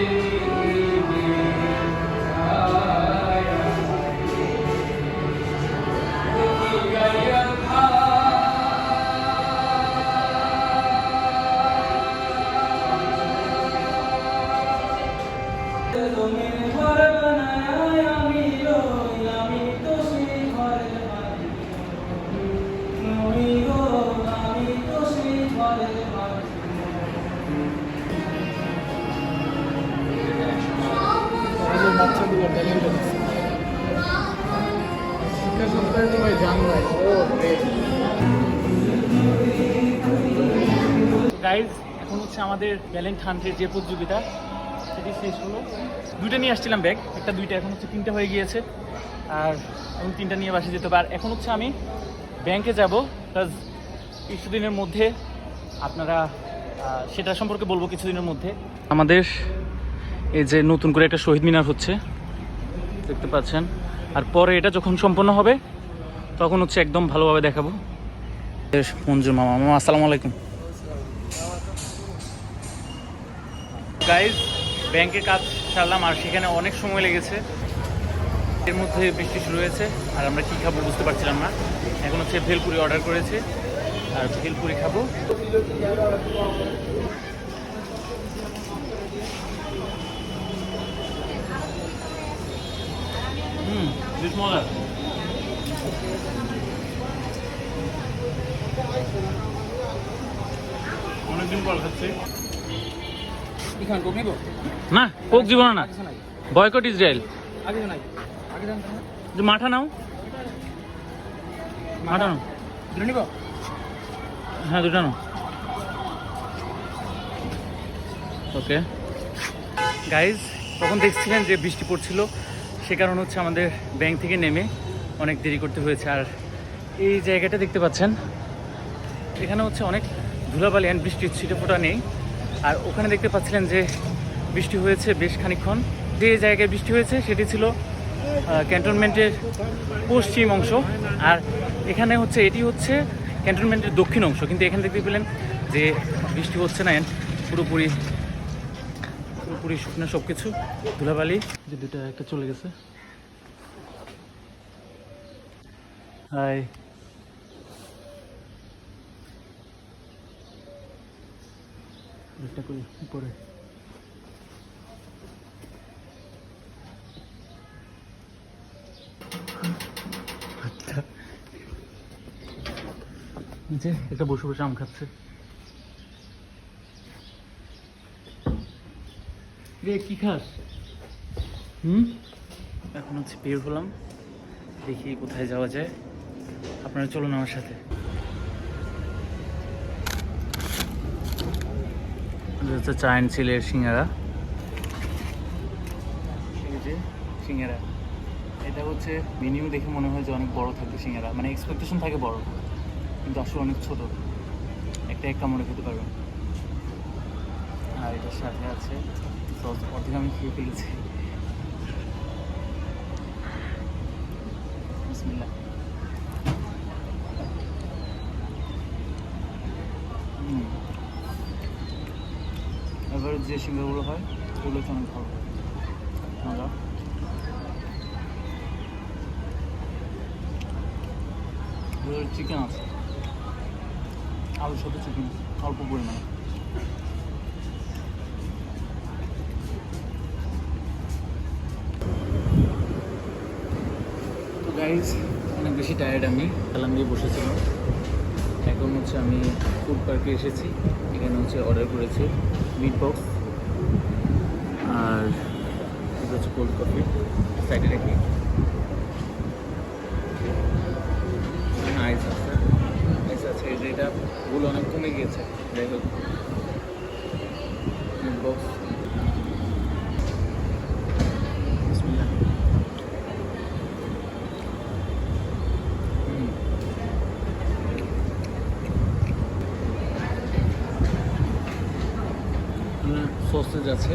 আমাদের গাইজ এখন হচ্ছে আমাদের ব্যালেন্ট হান্টের যে প্রতিযোগিতা, সেটি শেষ হলো। দুইটা নিয়ে আসছিলাম ব্যাগ একটা দুইটা এখন হচ্ছে তিনটা হয়ে গিয়েছে, আর এখন তিনটা নিয়ে বাসে যেতে আর এখন হচ্ছে আমি ব্যাংকে যাব প্লাস কিছুদিনের মধ্যে আপনারা সেটা সম্পর্কে বলব কিছুদিনের মধ্যে। আমাদের এই যে নতুন করে একটা শহীদ মিনার হচ্ছে, দেখতে পাচ্ছেন। আর পরে এটা যখন সম্পন্ন হবে, তখন হচ্ছে একদম ভালোভাবে দেখাবো। মঞ্জুর মামা মামা, আসসালামু আলাইকুম। গাইজ ব্যাংকে কাজ সারলাম আর সেখানে অনেক সময় লেগেছে। এর মধ্যে বৃষ্টি শুরু হয়েছে আর আমরা কী খাব বুঝতে পারছিলাম না। এখন হচ্ছে ভেলপুরি অর্ডার করেছে আর ভেলপুরি খাব। হুম অনেকদিন পর খাচ্ছি। এখানে কোক নিব। না কোক জীবন না। Boycott Israel. আগে নাই আগে জান যে মাঠা নাও। মাঠা নাও। দুটো নিব? হ্যাঁ দুটা নাও। ওকে। গাইজ তখন দেখছিলেন যে বৃষ্টি পড়ছিল। সে কারণে হচ্ছে আমাদের ব্যাংক থেকে নেমে অনেক দেরি করতে হয়েছে। আর এই জায়গাটা দেখতে পাচ্ছেন। এখানে হচ্ছে অনেক ধুলাবালি অ্যান্ড বৃষ্টির ছিটে ফোটা নেই। আর ওখানে দেখতে পাচ্ছিলেন যে বৃষ্টি হয়েছে বেশ খানিকক্ষণ। যে জায়গায় বৃষ্টি হয়েছে, সেটি ছিল ক্যান্টনমেন্টের পশ্চিম অংশ। আর এখানে হচ্ছে, এটি হচ্ছে ক্যান্টনমেন্টের দক্ষিণ অংশ। কিন্তু এখানে দেখতে পেলেন যে বৃষ্টি হচ্ছে না পুরোপুরি পুরোপুরি শুকনো সব কিছু ধুলাবালি যে দুটা একটা চলে গেছে। হাই। একটা করি, উপরে। আচ্ছা। যে, এটা বসে বসে আম খাচ্ছে। রে, কি খাস? হুম? এখন হচ্ছে বের হলাম। দেখি কোথায় যাওয়া যায়। আপনারা চলুন আমার সাথে। হচ্ছে চায়ন চিলের সিঙ্গারা। সিঙ্গারা। এটা হচ্ছে মেনিউ দেখে মনে হয় যে অনেক বড় থাকবে সিঙ্গারা। মানে এক্সপেকটেশন থাকে বড়। কিন্তু আসলে অনেক ছোট। একটা এক কামড়ে খেতে পারবেন। আর এটার সাথে আছে সস অর্ধেক আমি খেয়ে ফেলেছি। বিসমিল্লাহ হুম। এবার যে সিঙ্গারগুলো হয়, ওগুলো হচ্ছে অনেক ভালো মজা। চিকেন আছে। আলুর সাথে চিকেন অল্প পরিমাণে। তো গাইজ অনেক বেশি টায়ার্ড আমি। অ্যালার্ম দিয়ে বসেছিলাম। এখন হচ্ছে আমি ফুড পার্কে এসেছি। এখানে হচ্ছে অর্ডার করেছি মিট বক্স আর এটা হচ্ছে কোল্ড কফি সাইডে রাখি আইস আছে আইস আছে, এই যে এটা ভুল অনেক কমে গিয়েছে। যাই হোক মিট বক্স আছে।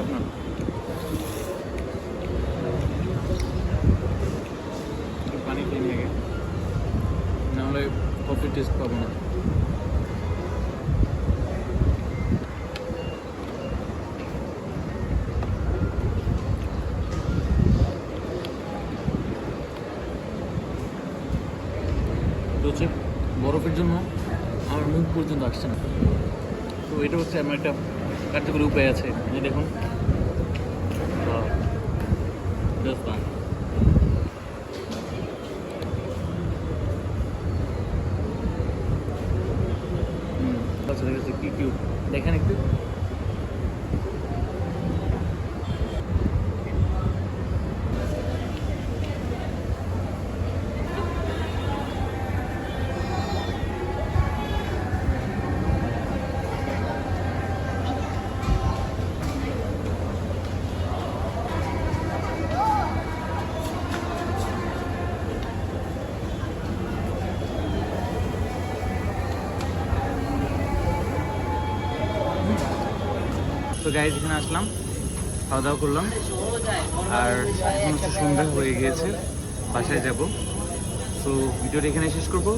খারাপ পানি খেয়ে নিয়ে নাহলে কফি টেস্ট পাবো না। হচ্ছে বরফের জন্য আমার মুখ পর্যন্ত আসছে না। তো এটা হচ্ছে আমার একটা কার্যকরী উপায় আছে। এই দেখুন। দেখেন Just গাইজ এখানে আসলাম খাওয়া দাওয়া করলাম। আর এখন হচ্ছে সন্ধ্যা হয়ে গিয়েছে, বাসায় যাব। তো ভিডিওটা এখানে শেষ করব।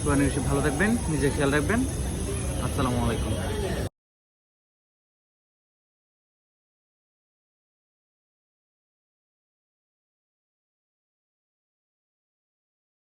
তো অনেক বেশি ভালো থাকবেন, নিজের খেয়াল রাখবেন। আসসালামু আলাইকুম।